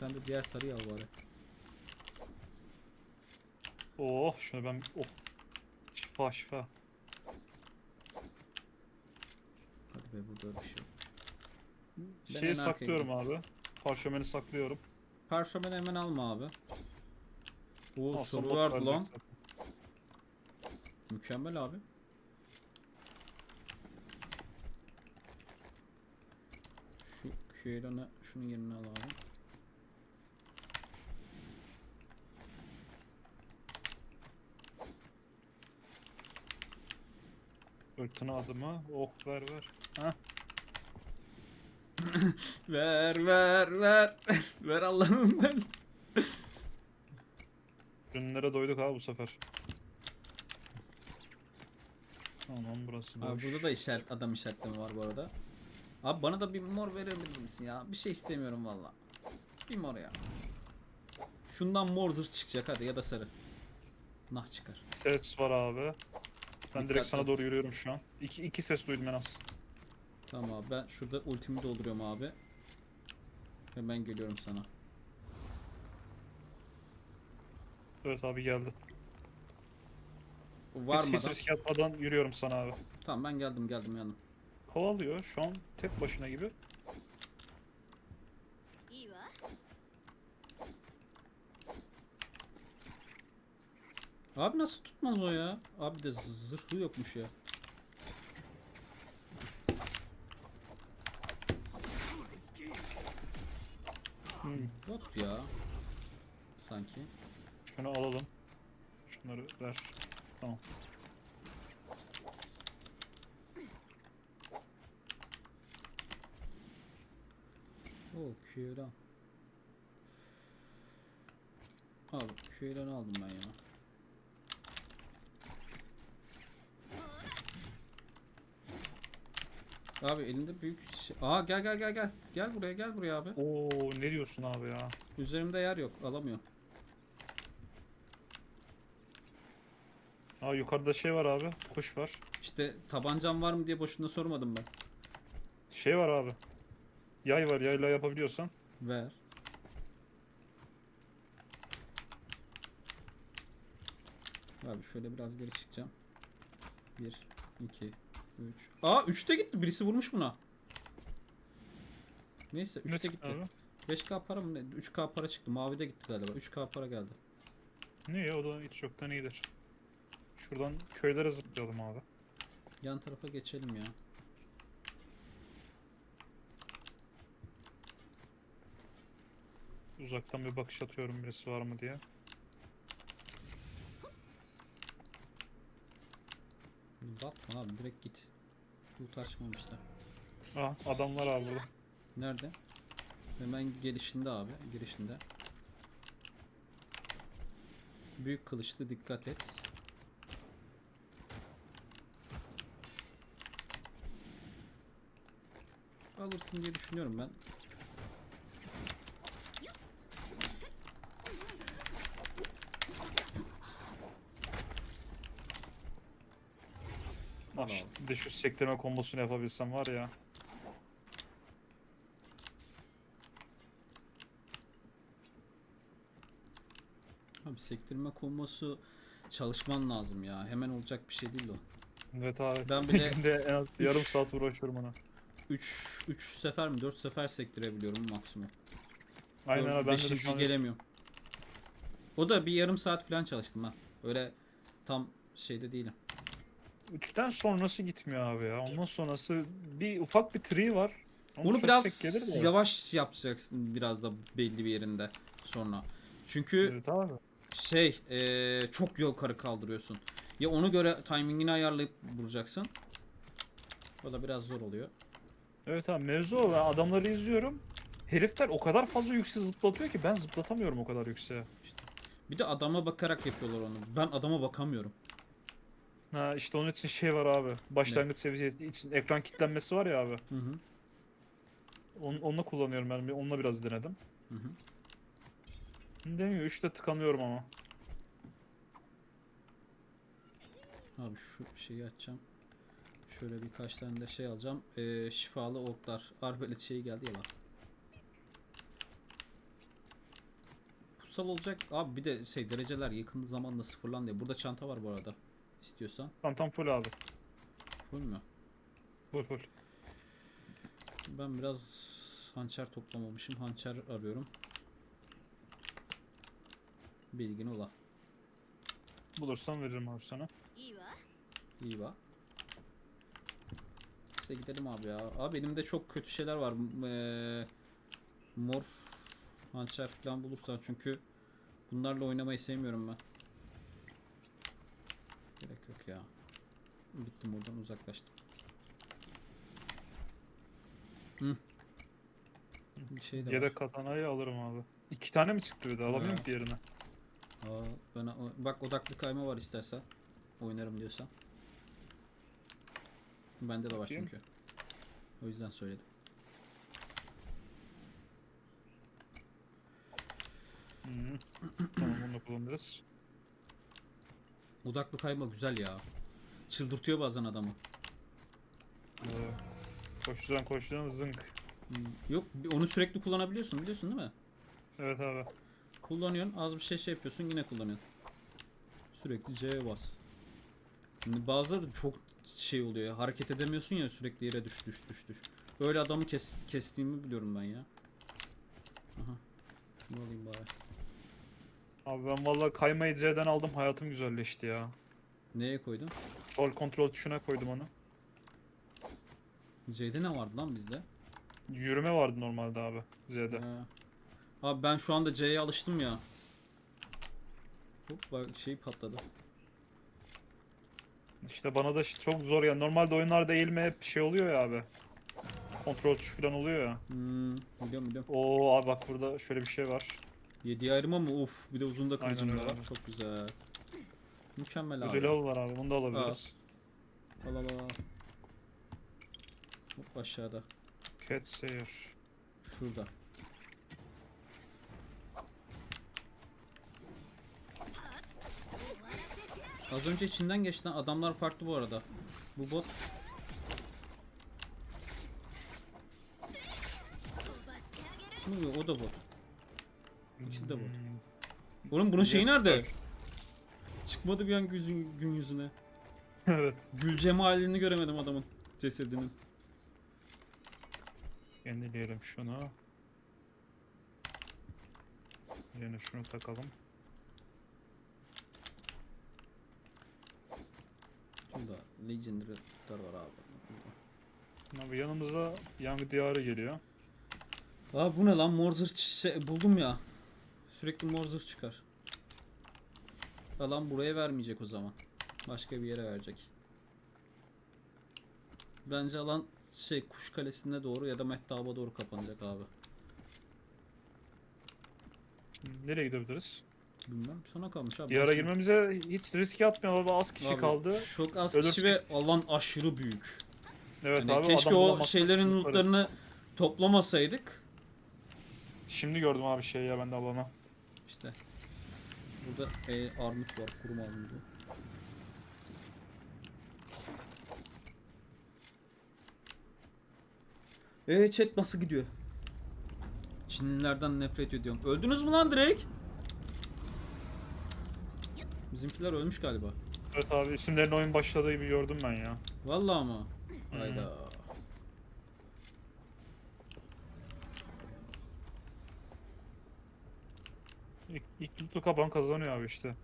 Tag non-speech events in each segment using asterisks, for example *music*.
Sen de diğer sarıyı al bari. Oh şunu ben of. Şifa şifa. Hadi be burada bir şey yok. Ben en Şeyi arkaya saklıyorum abi. Parşömeni saklıyorum. Parşömeni hemen alma abi. O Al, soru bot var verecek lan. zaten. Mükemmel abi. Şu Köyran'ı şunun yerine al abi. Fırtına adımı. Oh ver ver. Heh. *laughs* Ver ver ver. *laughs* ver Allah'ım ben. Ürünlere doyduk abi bu sefer. Tamam burası Abi boş. burada da işaret adam işaretleme var bu arada. Abi bana da bir mor verebilir misin ya? Bir şey istemiyorum valla. Bir mor ya. Şundan mor zırh çıkacak hadi ya da sarı. Nah çıkar. Ses var abi. Ben Dikkatli direkt sana doğru yürüyorum şu an. İki, iki ses duydum en az. Tamam abi ben şurada ultimi dolduruyorum abi. Hemen geliyorum sana. Evet abi geldi. O Hiç, Var mı hiç risk atmadan yürüyorum sana abi. Tamam ben geldim geldim yanım. Kovalıyor şu an tek başına gibi. Abi nasıl tutmaz o ya? Abi de zırhı yokmuş ya. Hmm. Yok ya. Sanki. Şunu alalım. Şunları ver. Tamam. Oo Q'dan. Abi Q'dan aldım ben ya. Abi elinde büyük şey. Aa gel gel gel gel. Gel buraya gel buraya abi. Oo ne diyorsun abi ya? Üzerimde yer yok. Alamıyor. Aa yukarıda şey var abi. Kuş var. İşte tabancam var mı diye boşuna sormadım ben. Şey var abi. Yay var yayla yapabiliyorsan. Ver. Abi şöyle biraz geri çıkacağım. 1, 2, 3. Aa 3'te gitti. Birisi vurmuş buna. Neyse 3'te Ne gitti. abi? 5k para mı ne? 3k para çıktı. Mavide gitti galiba. 3k para geldi. Niye o da hiç yoktan iyidir. Şuradan köylere zıplayalım abi. Yan tarafa geçelim ya. Uzaktan bir bakış atıyorum birisi var mı diye. Bakma abi direkt git. Loot açmamışlar. Aa adam var abi burada. Nerede? Hemen gelişinde abi. Girişinde. Büyük kılıçlı dikkat et. Alırsın diye düşünüyorum ben. Ah, de şu sektirme kombosunu yapabilsem var ya. Abi sektirme kombosu çalışman lazım ya. Hemen olacak bir şey değil o. Evet abi. Ben *laughs* bir de en az yarım üç- saat uğraşıyorum ona. 3 3 sefer mi 4 sefer sektirebiliyorum maksimum. Aynen abi ben de şu gelemiyorum. O da bir yarım saat falan çalıştım ha. Öyle tam şeyde değilim. Üçten sonrası gitmiyor abi ya. Ondan sonrası bir ufak bir tree var. Onu Onu biraz yavaş yapacaksın biraz da belli bir yerinde sonra. Çünkü Evet abi. şey eee, çok yukarı kaldırıyorsun. Ya onu göre timingini ayarlayıp vuracaksın. O da biraz zor oluyor. Evet abi mevzu o. Ben adamları izliyorum. Herifler o kadar fazla yüksek zıplatıyor ki ben zıplatamıyorum o kadar yükseğe. Bir de adama bakarak yapıyorlar onu. Ben adama bakamıyorum. Ha işte onun için şey var abi. Başlangıç seviyesi için ekran kilitlenmesi var ya abi. Hı hı. Onu, onunla kullanıyorum ben. Onunla biraz denedim. Hı hı. Demiyor. Üçte tıkanıyorum ama. Abi şu şeyi açacağım. Şöyle birkaç tane de şey alacağım. Ee, şifalı oklar. Arbelet şeyi geldi ya bak. kutsal olacak. Abi bir de şey dereceler yakın zamanda sıfırlandı. Burada çanta var bu arada istiyorsan. Tam tam full abi. Full mü? Full full. Ben biraz hançer toplamamışım. Hançer arıyorum. Bilgin ola. Bulursam veririm abi sana. İyi va. İyi va. Neyse gidelim abi ya. Abi elimde çok kötü şeyler var. Ee, mor hançer falan bulursan çünkü bunlarla oynamayı sevmiyorum ben. Gerek yok ya. Bittim buradan uzaklaştım. Hı. Bir şey de var. Yedek katanayı alırım abi. İki tane mi çıktı bir de? Alamıyorum ki diğerini. Aa, bana bak odaklı kayma var istersen. Oynarım diyorsan. Bende de var Bakayım. çünkü. O yüzden söyledim. Hı. tamam bunu kullanırız. Odaklı kayma güzel ya. Çıldırtıyor bazen adamı. Ee, koşturan koşturan zınk. Hmm, Yok onu sürekli kullanabiliyorsun biliyorsun değil mi? Evet abi. Kullanıyorsun az bir şey şey yapıyorsun yine kullanıyorsun. Sürekli C'ye bas. Şimdi bazıları çok şey oluyor ya hareket edemiyorsun ya sürekli yere düş düş düş düş. Böyle adamı kes, kestiğimi biliyorum ben ya. Aha. Şunu alayım bari. Abi ben valla kaymayı C'den aldım hayatım güzelleşti ya. Neye koydun? Sol kontrol tuşuna koydum onu. C'de ne vardı lan bizde? Yürüme vardı normalde abi Z'de. Ha. Abi ben şu anda C'ye alıştım ya. Hop bak şey patladı. İşte bana da çok zor yani. Normalde oyunlarda eğilme hep şey oluyor ya abi. Kontrol tuşu falan oluyor ya. Hmm, biliyorum biliyorum. Oo abi bak burada şöyle bir şey var. Yediye ayırma mı? Of bir de uzun da kılıcım da öyle var. Çok güzel. Mükemmel abi. Reload var abi bunu da alabiliriz. Al al al. Hop aşağıda. Cat Sayer. Şurada. Az önce içinden geçti. Adamlar farklı bu arada. Bu bot. Bu, O da bot. İkisi de bot. Oğlum bunun şeyi nerede? Çıkmadı bir an gözün, gün yüzüne. *laughs* evet. Gül cemalini göremedim adamın cesedinin. Yenileyelim şunu. Yine şunu takalım. Şurada Legendary'ler var abi. Abi yanımıza Young Diyarı geliyor. Aa bu ne lan Morzır şey, buldum ya. Sürekli Morzır çıkar. Alan buraya vermeyecek o zaman. Başka bir yere verecek. Bence alan şey kuş kalesine doğru ya da mehtaba doğru kapanacak abi. Nereye gidebiliriz? Bilmem sana kalmış abi. Diyara girmemize hiç riske atmayalım abi az kişi Abi, kaldı. Çok az Ölürsek- kişi ve alan aşırı büyük. Evet Yani abi keşke adam o şeylerin lootlarını toplamasaydık. Şimdi gördüm abi şey ya ben de alana. İşte. Burada e, armut var, kurum armudu. Eee chat nasıl gidiyor? Çinlilerden nefret ediyorum. Öldünüz mü lan direkt? Bizimkiler ölmüş galiba. Evet abi isimlerin oyun başladığı gibi gördüm ben ya. Vallahi mı? Hı. Hayda. İlk, loot'u kapan kazanıyor abi işte.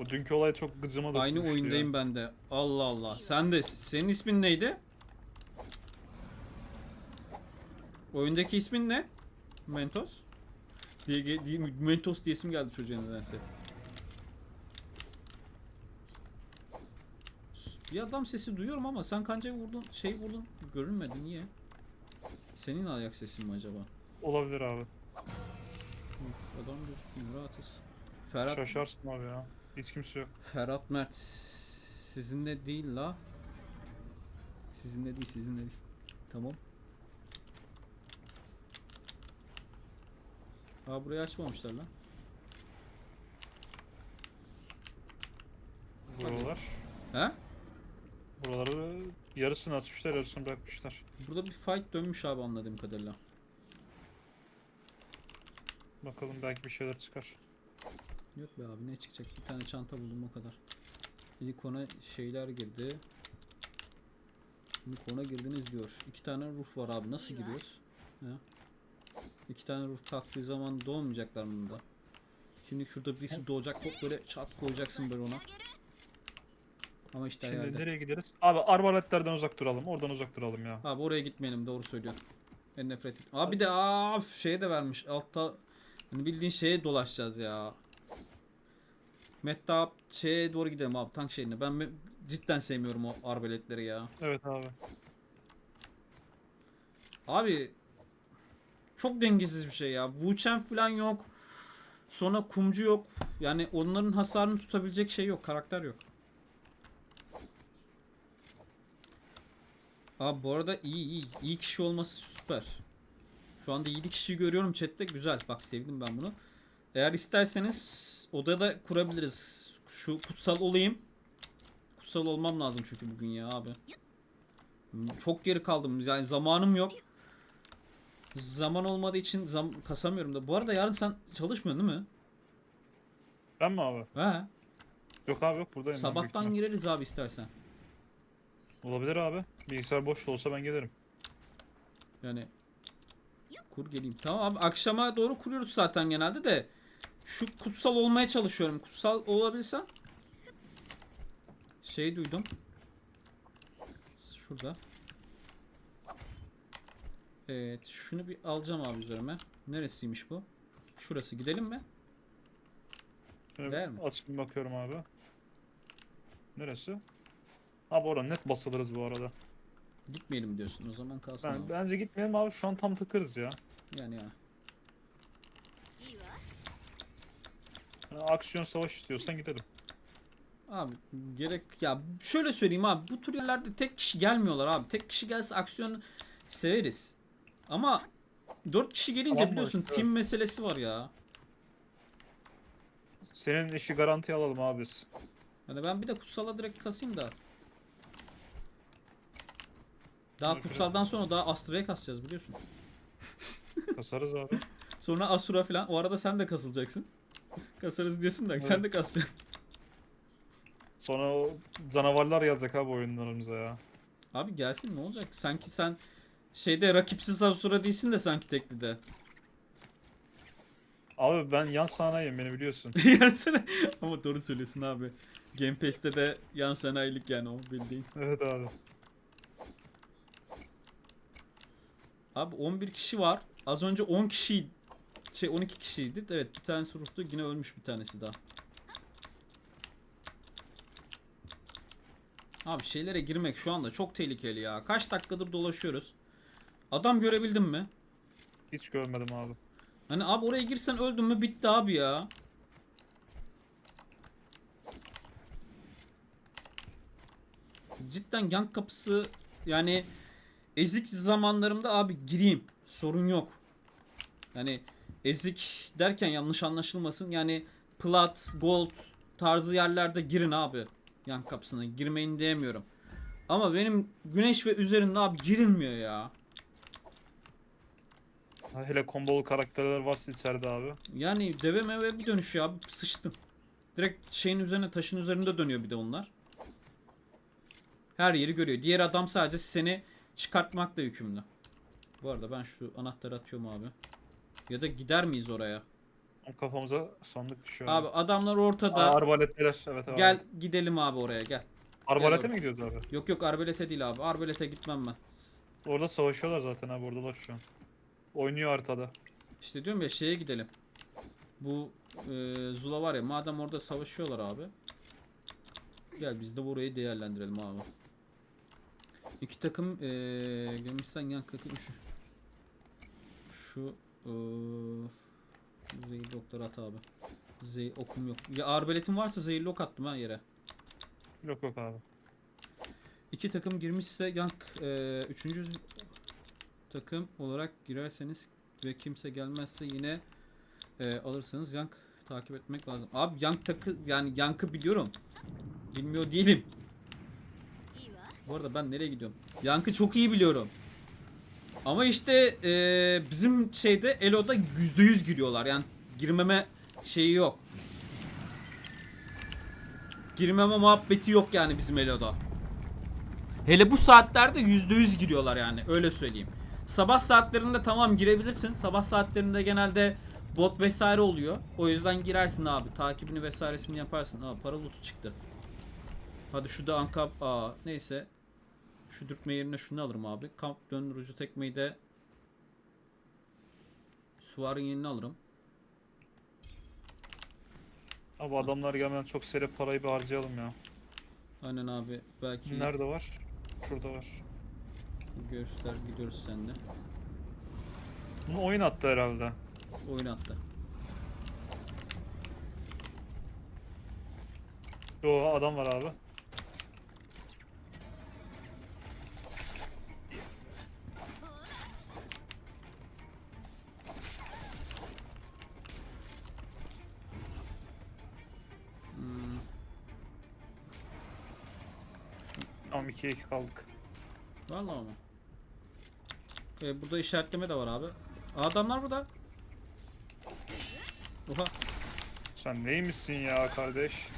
O dünkü olay çok gıcıma Aynı dokunmuştu ya. oyundayım ben de. Allah Allah. Sen de senin ismin neydi? Oyundaki ismin ne? Mentos? Diye, diye Mentos diye isim geldi çocuğa nedense. Bir adam sesi duyuyorum ama sen kancayı vurdun, şey vurdun, görünmedi niye? Senin ayak sesin mi acaba? Olabilir abi. Adam gözükmüyor rahatız. Ferhat, Şaşarsın abi ya. Hiç kimse yok. Ferhat Mert sizinle değil la. Sizinle değil, sizinle değil. Tamam. Aa burayı açmamışlar lan. Buralar. He? Buraları yarısını açmışlar yarısını bırakmışlar. Burada bir fight dönmüş abi anladığım kadarıyla. Bakalım belki bir şeyler çıkar. Yok be abi ne çıkacak? Bir tane çanta buldum o kadar. İlk ona şeyler girdi. İlk ona girdiniz diyor. İki tane ruh var abi. Nasıl giriyoruz? Ya. İki tane ruh kalktığı zaman doğmayacaklar mı bunda? Şimdi şurada birisi doğacak hop böyle çat koyacaksın böyle ona. Ama işte Şimdi hayalde. nereye gideriz? Abi arbaletlerden uzak duralım. Oradan uzak duralım ya. Abi oraya gitmeyelim doğru söylüyorsun. En nefret et. Abi bir de aa şeye de vermiş. Altta hani bildiğin şeye dolaşacağız ya. Mettap şeye doğru gidelim abi tank şeyine. Ben cidden sevmiyorum o arbeletleri ya. Evet abi. Abi çok dengesiz bir şey ya. Wuchen falan yok. Sonra kumcu yok. Yani onların hasarını tutabilecek şey yok. Karakter yok. Abi bu arada iyi iyi. iyi kişi olması süper. Şu anda 7 kişi görüyorum chatte. Güzel. Bak sevdim ben bunu. Eğer isterseniz odada kurabiliriz. Şu kutsal olayım. Kutsal olmam lazım çünkü bugün ya abi. Çok geri kaldım. Yani zamanım yok. Zaman olmadığı için zam kasamıyorum da. Bu arada yarın sen çalışmıyorsun değil mi? Ben mi abi? He. Yok abi yok buradayım. Sabahtan gireriz abi istersen. Olabilir abi. Bilgisayar boş da olsa ben gelirim. Yani kur geleyim. Tamam abi akşama doğru kuruyoruz zaten genelde de. Şu kutsal olmaya çalışıyorum. Kutsal olabilsem. Şey duydum. Şurada. Evet şunu bir alacağım abi üzerime. Neresiymiş bu? Şurası gidelim mi? Şöyle Değer mi? açayım bakıyorum abi. Neresi? Abi orada net basılırız bu arada. Gitmeyelim diyorsun o zaman kalsın Ben, abi. bence gitmeyelim abi şu an tam takırız ya. Yani ya. Yani aksiyon savaş istiyorsan gidelim. Abi gerek ya şöyle söyleyeyim abi bu tür yerlerde tek kişi gelmiyorlar abi. Tek kişi gelse aksiyon severiz. Ama dört kişi gelince Tamam biliyorsun Evet. team meselesi var ya. Senin işi garantiye alalım abi biz. Hani ben bir de kutsala direkt kasayım da. Daha Evet, kutsaldan sonra daha Astra'ya kasacağız biliyorsun. *laughs* Kasarız abi. *laughs* Sonra Asura falan. O arada sen de kasılacaksın. Kasarız diyorsun da sen de kasacaksın. Sonra o canavarlar gelecek abi oyunlarımıza ya. Abi gelsin ne olacak? Sanki sen şeyde rakipsiz Asura değilsin de sanki teklide. Abi ben yan sanayim beni biliyorsun. *laughs* yani sen ama doğru söylüyorsun abi. Game Pass'te de yan sanayilik yani o bildiğin. Evet abi. Abi 11 kişi var. Az önce 10 kişi şey 12 kişiydi. Evet bir tanesi ruhtu yine ölmüş bir tanesi daha. Abi şeylere girmek şu anda çok tehlikeli ya. Kaç dakikadır dolaşıyoruz. Adam görebildin mi? Hiç görmedim abi. Hani abi oraya girsen öldün mü bitti abi ya. Cidden yan kapısı yani ezik zamanlarımda abi gireyim. Sorun yok. Yani ezik derken yanlış anlaşılmasın. Yani plat, gold tarzı yerlerde girin abi. Yan kapısına girmeyin diyemiyorum. Ama benim güneş ve üzerinde abi girilmiyor ya. Hele kombolu karakterler varsa içeride abi. Yani deve meve bir dönüşüyor abi sıçtım. Direkt şeyin üzerine taşın üzerinde dönüyor bir de onlar. Her yeri görüyor. Diğer adam sadece seni çıkartmakla yükümlü. Bu arada ben şu anahtarı atıyorum abi. Ya da gider miyiz oraya? Kafamıza sandık düşüyor. Abi adamlar ortada. Aa, arbaletler evet abi. Gel gidelim abi oraya gel. Arbalete mi gidiyoruz abi? Yok yok arbelete değil abi. Arbelete gitmem ben. Orada savaşıyorlar zaten abi oradalar şu an. Oynuyor haritada. İşte diyorum ya şeye gidelim. Bu e, Zula var ya madem orada savaşıyorlar abi. Gel biz de burayı değerlendirelim abi. İki takım e, Gürcistan yan takım şu. Şu e, zehirli okları at abi. Zehir okum yok. Ya arbeletin varsa zehirli ok attım ha yere. Yok yok abi. İki takım girmişse yank e, üçüncü takım olarak girerseniz ve kimse gelmezse yine e, alırsanız yank takip etmek lazım. Abi yank takı yani yankı biliyorum. Bilmiyor değilim. Bu arada ben nereye gidiyorum? Yankı çok iyi biliyorum. Ama işte e, bizim şeyde Elo'da yüzde yüz giriyorlar. Yani girmeme şeyi yok. Girmeme muhabbeti yok yani bizim Elo'da. Hele bu saatlerde yüzde yüz giriyorlar yani öyle söyleyeyim. Sabah saatlerinde tamam girebilirsin. Sabah saatlerinde genelde bot vesaire oluyor. O yüzden girersin abi. Takibini vesairesini yaparsın. Aa para loot'u çıktı. Hadi şu da ankap. Aa neyse. Şu dürtme yerine şunu alırım abi. Kamp döndürücü tekmeyi de Suvarın yerini alırım. Abi adamlar gelmeden çok seri parayı bir harcayalım ya. Aynen abi. Belki Nerede var? Şurada var. göster gidiyoruz seninle. Bunu oyun attı herhalde. Oyun attı. Yo adam var abi. 2'ye 2 kaldık. vallahi ama. Ee, burada işaretleme de var abi. Adamlar burada. Oha. Sen neymişsin ya kardeş?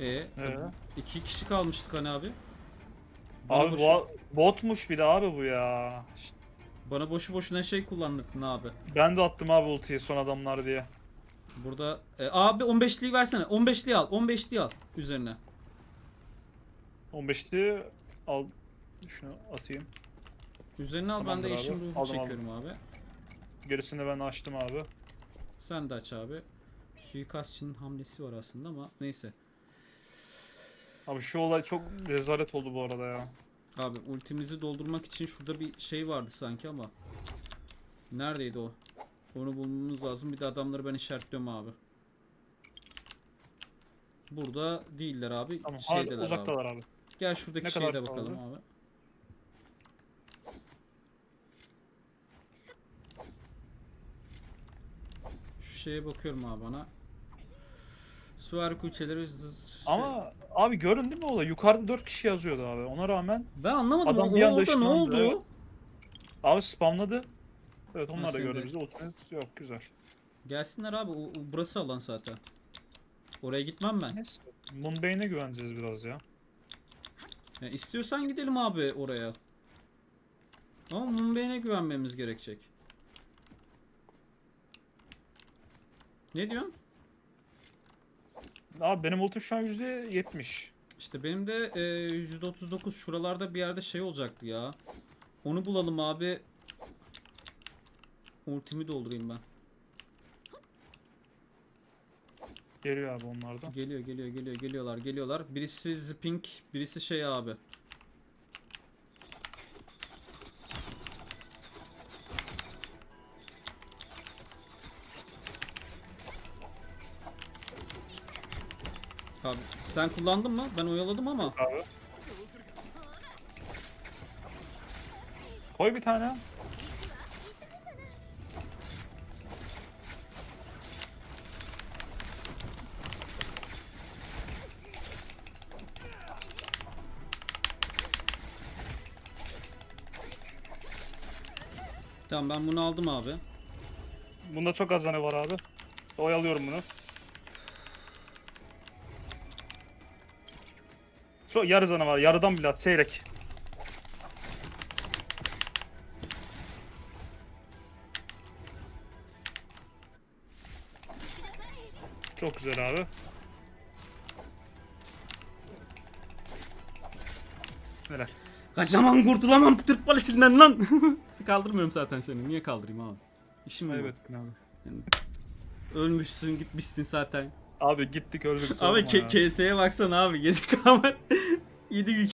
Ee, Ee? iki kişi kalmıştık hani abi. Bana, Abi boşu, bu botmuş bir de abi bu ya. Bana boşu boşuna şey kullandırdın abi. Ben de attım abi ultiyi son adamlar diye. Burada e, abi 15'liği versene. 15'liği al. 15'liği al üzerine. 15'li al şunu atayım. Üzerine al ben Tamamdır de abi. ruhu Aldım, çekiyorum abi. Gerisini ben açtım abi. Sen de aç abi. Suikastçının hamlesi var aslında ama neyse. Abi şu olay çok rezalet oldu bu arada ya. Abi ultimizi doldurmak için şurada bir şey vardı sanki ama. Neredeydi o? Onu bulmamız lazım. Bir de adamları ben işaretliyorum abi. Burada değiller abi. Tamam Şeydeler hala abi. uzaktalar abi. Gel şuradaki Ne şeye de bakalım kaldı? abi. Şu şeye bakıyorum abi bana. Suar kuçeleri z- şey- Ama abi görün değil mi olay? Yukarıda 4 kişi yazıyordu abi. Ona rağmen ben anlamadım Adam o bir anda ne oldu? evet. abi spamladı. Evet onlar da sen gördü de- bizi. Ultimate yok güzel. Gelsinler abi. O, o- burası alan zaten. Oraya gitmem ben. Neyse. Moonbane'e güveneceğiz biraz ya. Ya istiyorsan gidelim abi oraya. Ama Moonbane'e güvenmemiz gerekecek. Ne diyorsun? Abi benim ultim şu an %70. İşte benim de e, %39 şuralarda bir yerde şey olacaktı ya. Onu bulalım abi. Ultimi doldurayım ben. Geliyor abi onlardan. Geliyor geliyor geliyor geliyorlar geliyorlar. Birisi Zipink, birisi şey abi. Abi sen kullandın mı? Ben oyaladım ama. Abi. Koy bir tane. Tamam ben bunu aldım abi. Bunda çok az tane var abi. Oyalıyorum bunu. Çok yarı canı var. Yarıdan bile at. Seyrek. Çok güzel abi. Neler? Kaçamam kurtulamam Türk polisinden lan. *laughs* Kaldırmıyorum zaten seni. Niye kaldırayım abi? İşim? Evet abi. Ölmüşsün gitmişsin zaten. Abi gittik öldük. *laughs* Abi KS'ye baksana abi. Gece kamer. 7